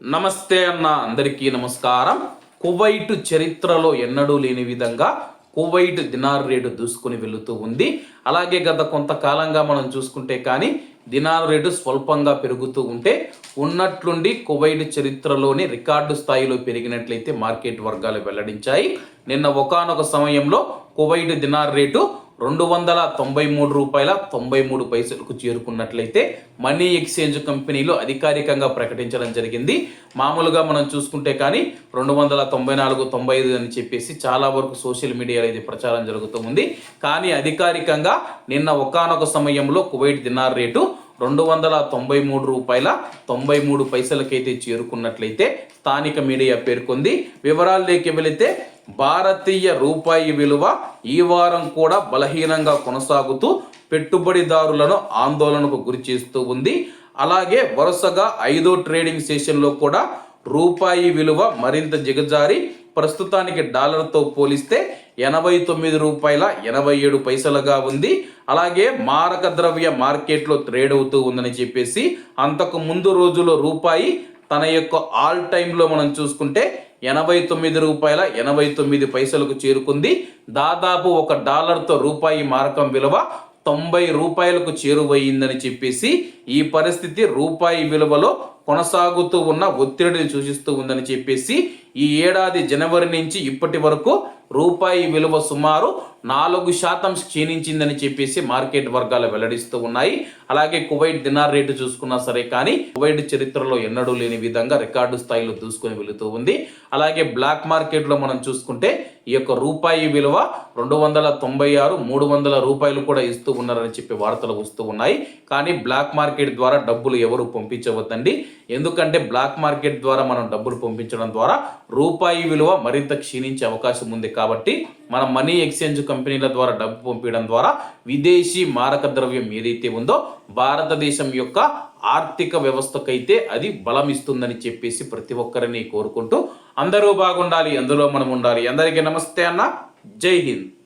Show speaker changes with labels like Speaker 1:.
Speaker 1: నమస్తే అన్న అందరికీ నమస్కారం. కువైట్ చరిత్రలో ఎన్నడూ లేని విధంగా కువైట్ దినార్ రేటు దూసుకుని వెళుతూ ఉంది. అలాగే గత కొంతకాలంగా మనం చూసుకుంటే కానీ దినార్ రేటు స్వల్పంగా పెరుగుతూ ఉంటే ఉన్నట్లుండి కువైట్ చరిత్రలోని రికార్డు స్థాయిలో పెరిగినట్లయితే మార్కెట్ వర్గాలు వెల్లడించాయి. నిన్న ఒకానొక సమయంలో కువైట్ దినార్ రేటు రెండు వందల తొంభై మూడు రూపాయల తొంభై మూడు పైసలకు చేరుకున్నట్లయితే మనీ ఎక్స్చేంజ్ కంపెనీలు అధికారికంగా ప్రకటించడం జరిగింది. మామూలుగా మనం చూసుకుంటే కానీ రెండు వందల తొంభై నాలుగు తొంభై ఐదు అని చెప్పేసి చాలా వరకు సోషల్ మీడియాలో ఇది ప్రచారం జరుగుతూ ఉంది. కానీ అధికారికంగా నిన్న ఒకానొక సమయంలో కువైట్ దినార్ రేటు రెండు వందల తొంభై మూడు రూపాయల తొంభై మూడు పైసలకైతే చేరుకున్నట్లయితే స్థానిక మీడియా పేర్కొంది. వివరాల్లోకి వెళితే భారతీయ రూపాయి విలువ ఈ వారం కూడా బలహీనంగా కొనసాగుతూ పెట్టుబడిదారులను ఆందోళనకు గురి చేస్తూ ఉంది. అలాగే వరుసగా ఐదో ట్రేడింగ్ సెషన్లో కూడా రూపాయి విలువ మరింత దిగజారి ప్రస్తుతానికి డాలర్తో పోలిస్తే ఎనభై తొమ్మిది రూపాయల ఎనభై ఏడు పైసలుగా ఉంది. అలాగే మారక ద్రవ్య మార్కెట్లో ట్రేడ్ అవుతూ ఉందని చెప్పేసి అంతకు ముందు రోజులో రూపాయి తన యొక్క ఆల్ టైంలో మనం చూసుకుంటే ఎనభై తొమ్మిది రూపాయల ఎనభై తొమ్మిది పైసలకు చేరుకుంది. దాదాపు ఒక డాలర్తో రూపాయి మారకం విలువ తొంభై రూపాయలకు చేరువయ్యిందని చెప్పేసి ఈ పరిస్థితి రూపాయి విలువలో కొనసాగుతూ ఉన్న ఒత్తిడిని సూచిస్తూ ఉందని చెప్పేసి ఈ ఏడాది జనవరి నుంచి ఇప్పటి వరకు రూపాయి విలువ సుమారు నాలుగు శాతం క్షీణించిందని చెప్పేసి మార్కెట్ వర్గాలు వెల్లడిస్తూ ఉన్నాయి. అలాగే కువైట్ దినార్ రేటు చూసుకున్నా సరే కానీ కువైట్ చరిత్రలో ఎన్నడూ లేని విధంగా రికార్డు స్థాయిలో దూసుకొని వెళుతూ ఉంది. అలాగే బ్లాక్ మార్కెట్లో మనం చూసుకుంటే ఈ యొక్క రూపాయి విలువ రెండు వందల తొంభై ఆరు మూడు వందల రూపాయలు కూడా ఇస్తూ ఉన్నారని చెప్పి వార్తలు వస్తూ ఉన్నాయి. కానీ బ్లాక్ మార్కెట్ ద్వారా డబ్బులు ఎవరు పంపించవద్దండి. ఎందుకంటే బ్లాక్ మార్కెట్ ద్వారా మనం డబ్బులు పంపించడం ద్వారా రూపాయి విలువ మరింత క్షీణించే అవకాశం ఉంది కాబట్టి మన మనీ ఎక్స్చేంజ్ కంపెనీల ద్వారా డబ్బు పంపించడం ద్వారా విదేశీ మారక ద్రవ్యం ఏదైతే ఉందో భారతదేశం యొక్క ఆర్థిక వ్యవస్థకైతే అది బలం ఇస్తుందని చెప్పేసి ప్రతి ఒక్కరిని కోరుకుంటూ అందరూ బాగుండాలి అందులో మనం ఉండాలి. అందరికీ నమస్తే అన్న. జై హింద్.